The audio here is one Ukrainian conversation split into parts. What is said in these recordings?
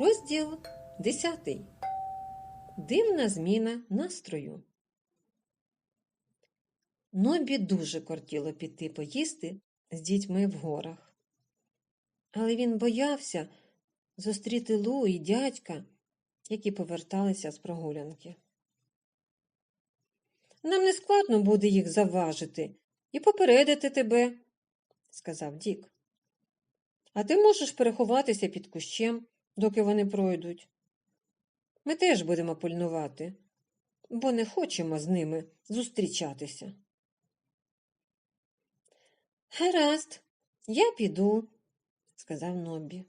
Розділ 10. Дивна зміна настрою. Нобі дуже кортіло піти поїсти з дітьми в горах. Але він боявся зустріти Лу і дядька, які поверталися з прогулянки. Нам не складно буде їх заважити і попередити тебе, сказав Дік. А ти можеш переховатися під кущем, доки вони пройдуть. Ми теж будемо пильнувати, бо не хочемо з ними зустрічатися. Гаразд, я піду, сказав Нобі.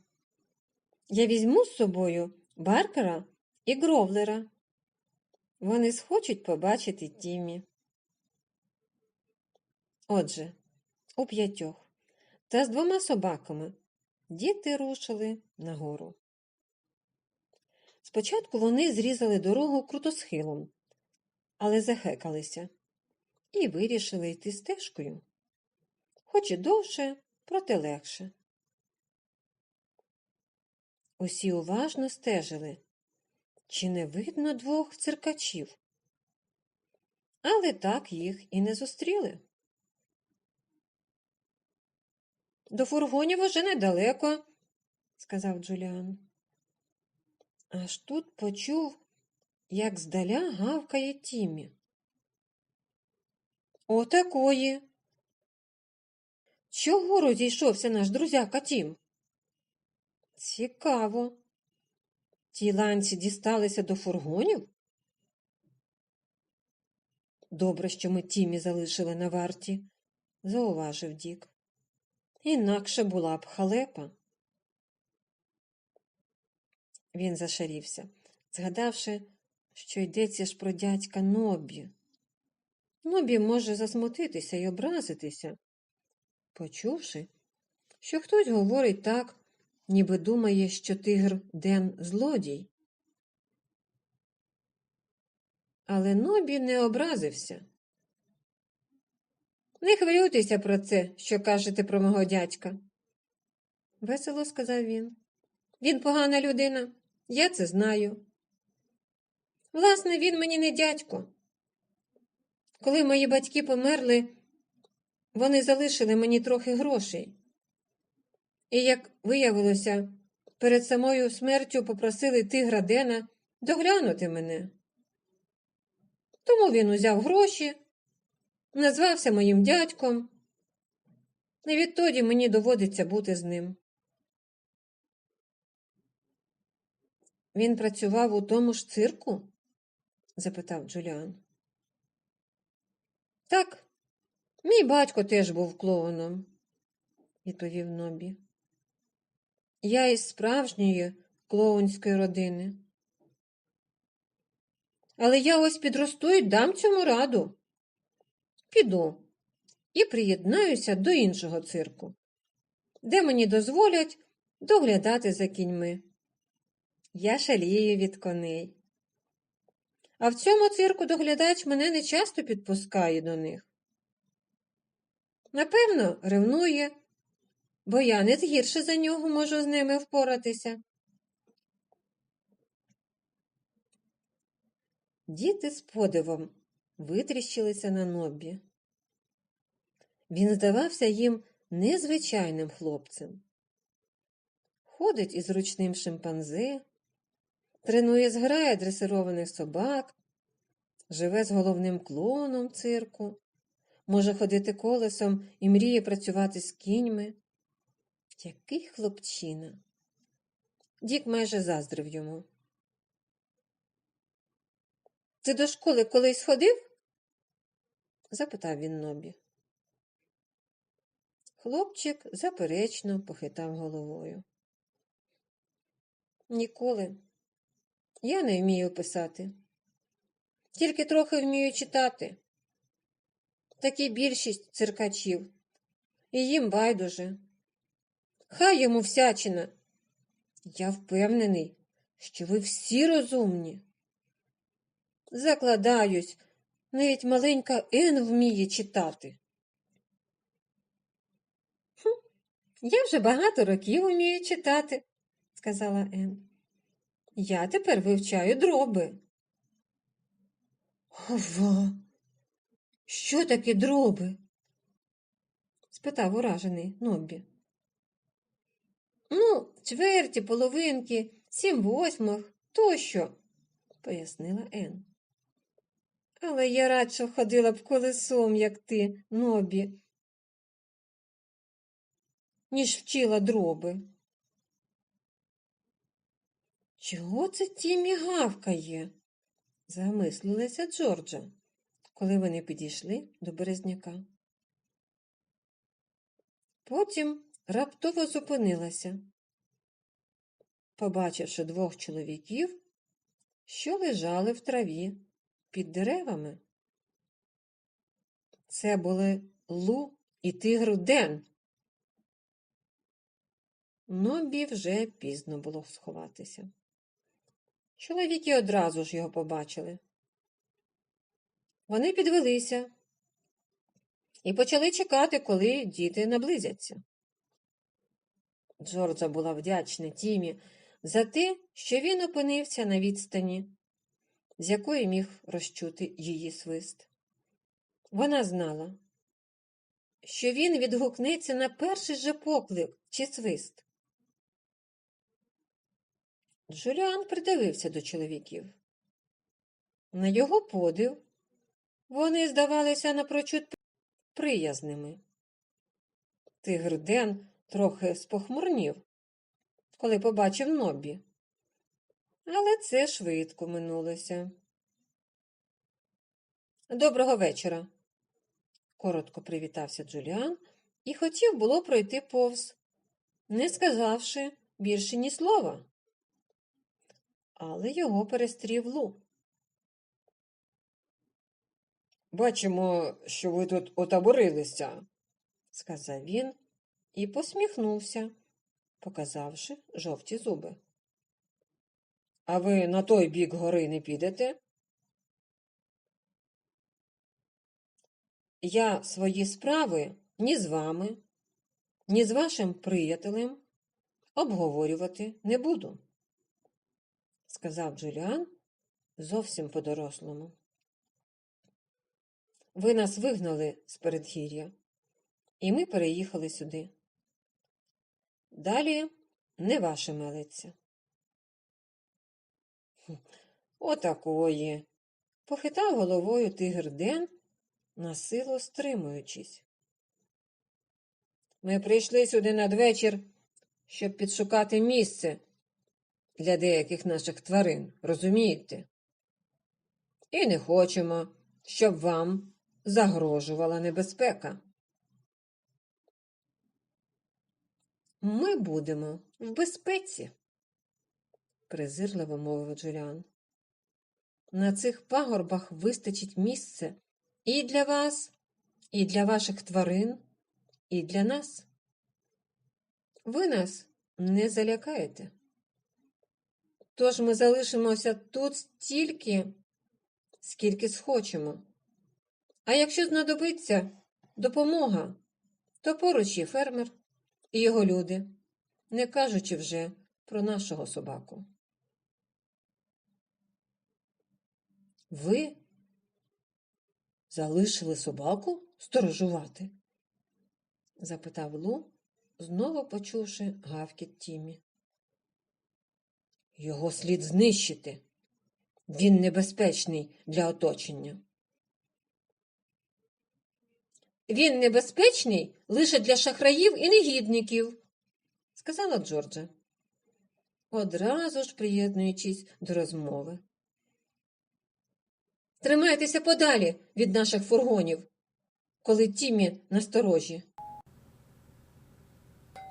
Я візьму з собою Баркера і Гровлера. Вони схочуть побачити Тімі. Отже, у п'ятьох та з двома собаками діти рушили нагору. Спочатку вони зрізали дорогу крутосхилом, але захекалися і вирішили йти стежкою, хоч і довше, проте легше. Усі уважно стежили, чи не видно двох циркачів, але так їх і не зустріли. До фургонів уже недалеко, сказав Джуліан. Аж тут почув, як здаля гавкає Тімі. Отакої. Чого розійшовся наш друзяка Тім? Цікаво. Ті ланці дісталися до фургонів? Добре, що ми Тімі залишили на варті, зауважив Дік. Інакше була б халепа. Він зашарівся, згадавши, що йдеться ж про дядька Нобі. Нобі може засмутитися і образитися, почувши, що хтось говорить так, ніби думає, що тигр Ден злодій. Але Нобі не образився. Не хвилюйтеся про це, що кажете про мого дядька. Весело сказав він. Він погана людина, я це знаю. Власне, він мені не дядько. Коли мої батьки померли, вони залишили мені трохи грошей. І, як виявилося, перед самою смертю попросили тигра Дена доглянути мене. Тому він узяв гроші назвався моїм дядьком, і відтоді мені доводиться бути з ним. Він працював у тому ж цирку? запитав Джуліан. Так, мій батько теж був клоуном, відповів Нобі. Я із справжньої клоунської родини. Але я ось підросту і дам цьому раду піду і приєднаюся до іншого цирку, де мені дозволять доглядати за кіньми. Я шалію від коней. А в цьому цирку доглядач мене не часто підпускає до них. Напевно, ревнує, бо я не гірше за нього можу з ними впоратися. Діти з подивом витріщилися на нобі. Він здавався їм незвичайним хлопцем. Ходить із ручним шимпанзе, тренує зграє дресированих собак, живе з головним клоном цирку, може ходити колесом і мріє працювати з кіньми. Який хлопчина. Дік майже заздрив йому. Ти до школи колись ходив? запитав він нобі. Хлопчик заперечно похитав головою. Ніколи. Я не вмію писати. Тільки трохи вмію читати. Такі більшість циркачів. І їм байдуже. Хай йому всячина. Я впевнений, що ви всі розумні. Закладаюсь, навіть маленька Ен вміє читати. Хм, Я вже багато років вмію читати, сказала Ен. Я тепер вивчаю дроби. Ова, що таке дроби? спитав уражений Ноббі. Ну, чверті, половинки, сім восьмих, тощо, пояснила Ен. Але я радше ходила б колесом, як ти, Нобі, ніж вчила дроби. Чого це Тімі гавкає? замислилася Джорджа, коли вони підійшли до березняка. Потім раптово зупинилася, побачивши двох чоловіків, що лежали в траві під деревами. Це були Лу і тигр Ден. Нобі вже пізно було сховатися. Чоловіки одразу ж його побачили. Вони підвелися і почали чекати, коли діти наблизяться. Джорджа була вдячна Тімі за те, що він опинився на відстані, з якої міг розчути її свист. Вона знала, що він відгукнеться на перший же поклик чи свист. Джуліан придивився до чоловіків. На його подив вони здавалися напрочуд приязними. Тигр Ден трохи спохмурнів, коли побачив Нобі. Але це швидко минулося. Доброго вечора, коротко привітався Джуліан і хотів було пройти повз, не сказавши більше ні слова. Але його перестрів Лу. Бачимо, що ви тут отаборилися. сказав він і посміхнувся, показавши жовті зуби. А ви на той бік гори не підете? Я свої справи ні з вами, ні з вашим приятелем обговорювати не буду, сказав Джуліан зовсім по-дорослому. Ви нас вигнали з передгір'я, і ми переїхали сюди. Далі не ваше мелиться. Отакої. Похитав головою тигр Ден, насилу стримуючись. Ми прийшли сюди надвечір, щоб підшукати місце для деяких наших тварин, розумієте? І не хочемо, щоб вам загрожувала небезпека. Ми будемо в безпеці, презирливо мовив Джуліан. На цих пагорбах вистачить місце і для вас, і для ваших тварин, і для нас. Ви нас не залякаєте. Тож ми залишимося тут стільки, скільки схочемо. А якщо знадобиться допомога, то поруч є фермер і його люди, не кажучи вже про нашого собаку. Ви залишили собаку сторожувати? запитав Лу, знову почувши гавкіт Тімі. Його слід знищити. Він небезпечний для оточення. Він небезпечний лише для шахраїв і негідників, сказала Джорджа, одразу ж приєднуючись до розмови. Тримайтеся подалі від наших фургонів, коли Тімі насторожі.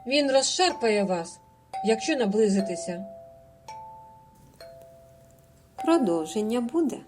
Він розшарпає вас, якщо наблизитеся. Продовження буде.